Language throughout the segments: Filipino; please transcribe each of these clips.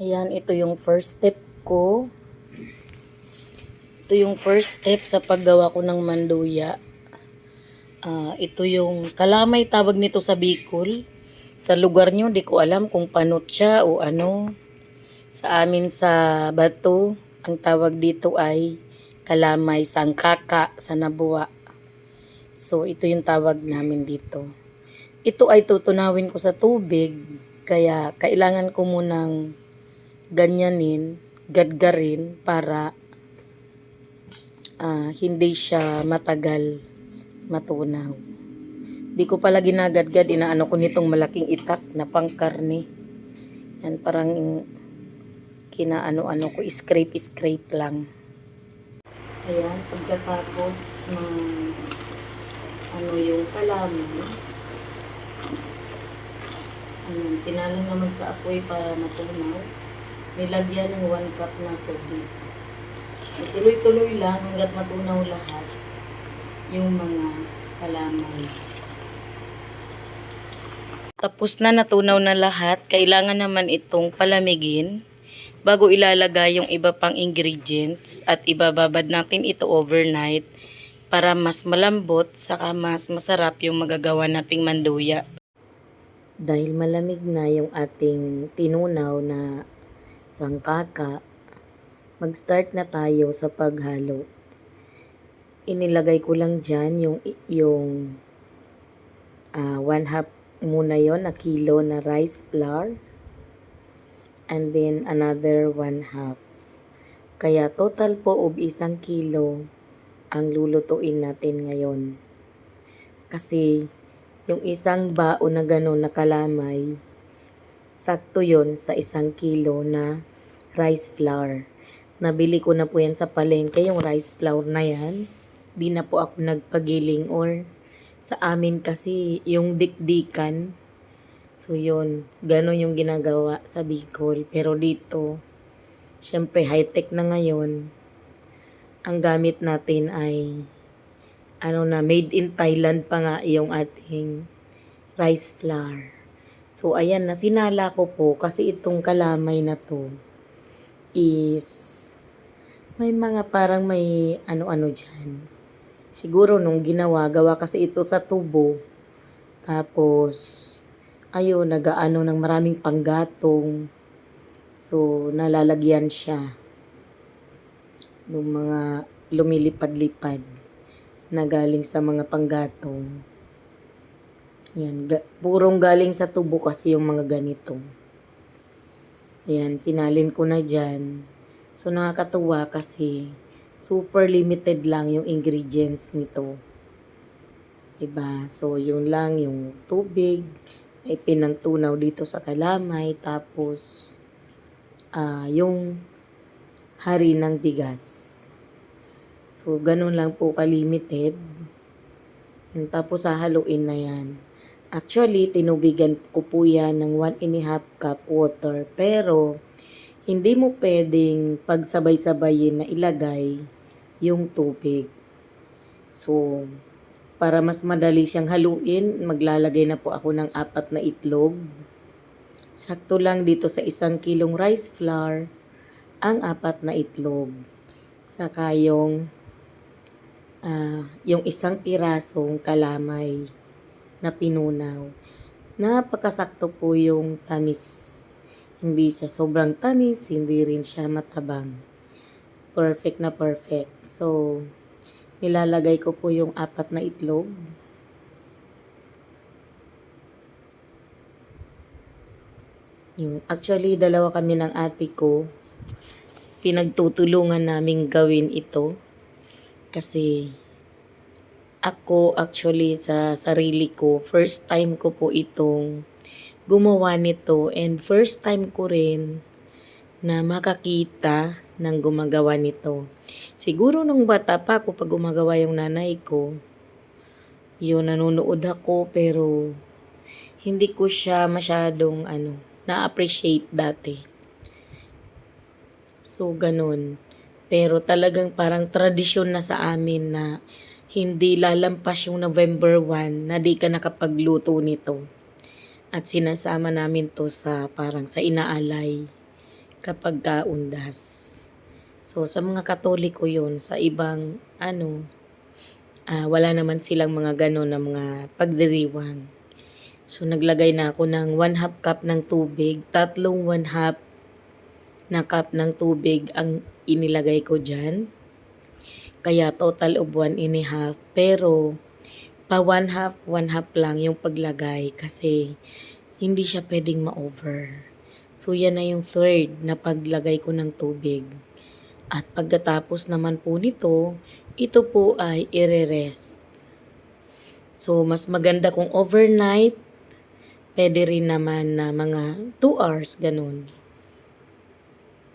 Ayan, ito yung first step ko. Ito yung first step sa paggawa ko ng manduya. Ah, ito yung kalamay tawag nito sa Bicol. Sa lugar nyo, di ko alam kung panot siya o ano. Sa amin sa Bato, ang tawag dito ay kalamay sangkaka sa Nabuwa. So, ito yung tawag namin dito. Ito ay tutunawin ko sa tubig, kaya kailangan ko munang ganyanin, gadgarin para ah, hindi siya matagal matunaw. Di ko pala ginagadgad, inaano ko nitong malaking itak na pangkarne. Yan, parang kinaano-ano ko, scrape-scrape lang. Ayan, pagkatapos ng ano yung kalaman, ayan, sinalang naman sa apoy para matunaw. Nilagyan ng 1 cup na tubig. So, tuloy-tuloy lang hanggat matunaw lahat yung mga kalamay. Tapos na natunaw na lahat, kailangan naman itong palamigin bago ilalagay yung iba pang ingredients at ibababad natin ito overnight para mas malambot saka mas masarap yung magagawa nating manduya. Dahil malamig na yung ating tinunaw na sangkaka, mag-start na tayo sa paghalo. Inilagay ko lang dyan yung, yung ah, one half muna yon na kilo na rice flour and then another one half. Kaya total po of isang kilo ang lulutuin natin ngayon. Kasi yung isang bao na gano'n na kalamay, sakto yon sa isang kilo na rice flour. Nabili ko na po yan sa palengke, yung rice flour na yan. Di na po ako nagpagiling or sa amin kasi yung dikdikan. So yun, gano'n yung ginagawa sa Bicol. Pero dito, syempre high-tech na ngayon. Ang gamit natin ay ano na, made in Thailand pa nga yung ating rice flour. So ayan, nasinala ko po kasi itong kalamay na to is may mga parang may ano-ano dyan. Siguro nung ginawa, gawa kasi ito sa tubo. Tapos, ayun, nagaano ng maraming panggatong. So, nalalagyan siya ng mga lumilipad-lipad na galing sa mga panggatong. Yan, ga- purong galing sa tubo kasi yung mga ganito. Yan, sinalin ko na dyan. So, nakakatuwa kasi super limited lang yung ingredients nito. Diba? So, yun lang yung tubig, may pinangtunaw dito sa kalamay, tapos ah yung hari ng bigas. So, ganun lang po kalimited. Yung tapos hahaluin na yan. Actually, tinubigan ko po yan ng 1 and a half cup water. Pero, hindi mo pwedeng pagsabay-sabayin na ilagay yung tubig. So, para mas madali siyang haluin, maglalagay na po ako ng apat na itlog. Sakto lang dito sa isang kilong rice flour, ang apat na itlog. Saka yung, ah, yung isang pirasong kalamay na tinunaw. Napakasakto po yung tamis hindi siya sobrang tamis, hindi rin siya matabang. Perfect na perfect. So, nilalagay ko po yung apat na itlog. Yun. Actually, dalawa kami ng ate ko. Pinagtutulungan namin gawin ito. Kasi, ako actually sa sarili ko, first time ko po itong gumawa nito and first time ko rin na makakita ng gumagawa nito. Siguro nung bata pa ako pag gumagawa yung nanay ko, yun nanonood ako pero hindi ko siya masyadong ano, na-appreciate dati. So ganun. Pero talagang parang tradisyon na sa amin na hindi lalampas yung November 1 na di ka nakapagluto nito. At sinasama namin to sa parang sa inaalay kapag kaundas. So, sa mga katoliko yun, sa ibang, ano, ah, wala naman silang mga ganon na mga pagdiriwang. So, naglagay na ako ng 1 half cup ng tubig, tatlong 1 half na cup ng tubig ang inilagay ko dyan. Kaya total of 1 and a half. Pero, pa 1 half, 1 half lang yung paglagay kasi hindi siya pwedeng ma-over. So, yan na yung third na paglagay ko ng tubig. At pagkatapos naman po nito, ito po ay ire-rest. So, mas maganda kung overnight, pwede rin naman na mga 2 hours, ganun.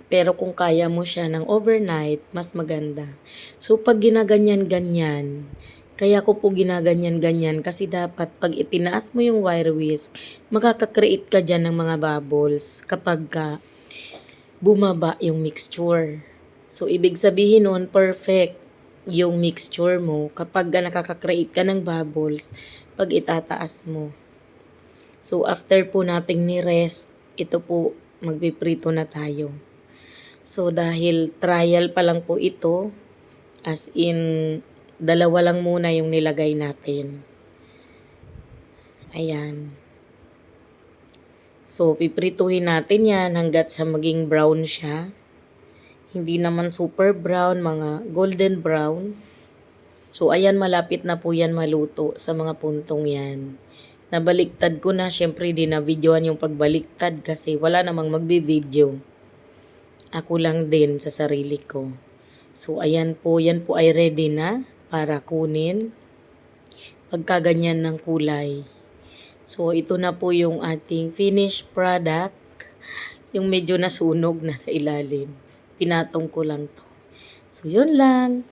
Pero kung kaya mo siya ng overnight, mas maganda. So, pag ginaganyan-ganyan, kaya ko po ginaganyan-ganyan kasi dapat pag itinaas mo yung wire whisk, makaka-create ka dyan ng mga bubbles kapag ka bumaba yung mixture. So, ibig sabihin nun, perfect yung mixture mo kapag ka nakaka-create ka ng bubbles pag itataas mo. So, after po nating ni-rest, ito po, magpiprito na tayo. So, dahil trial pa lang po ito, as in, dalawa lang muna yung nilagay natin. Ayan. So, piprituhin natin yan hanggat sa maging brown siya. Hindi naman super brown, mga golden brown. So, ayan, malapit na po yan maluto sa mga puntong yan. Nabaliktad ko na, syempre di na videoan yung pagbaliktad kasi wala namang magbi-video. Ako lang din sa sarili ko. So, ayan po, yan po ay ready na para kunin. Pagkaganyan ng kulay. So, ito na po yung ating finished product. Yung medyo nasunog na sa ilalim. Pinatong ko lang to. So, yun lang.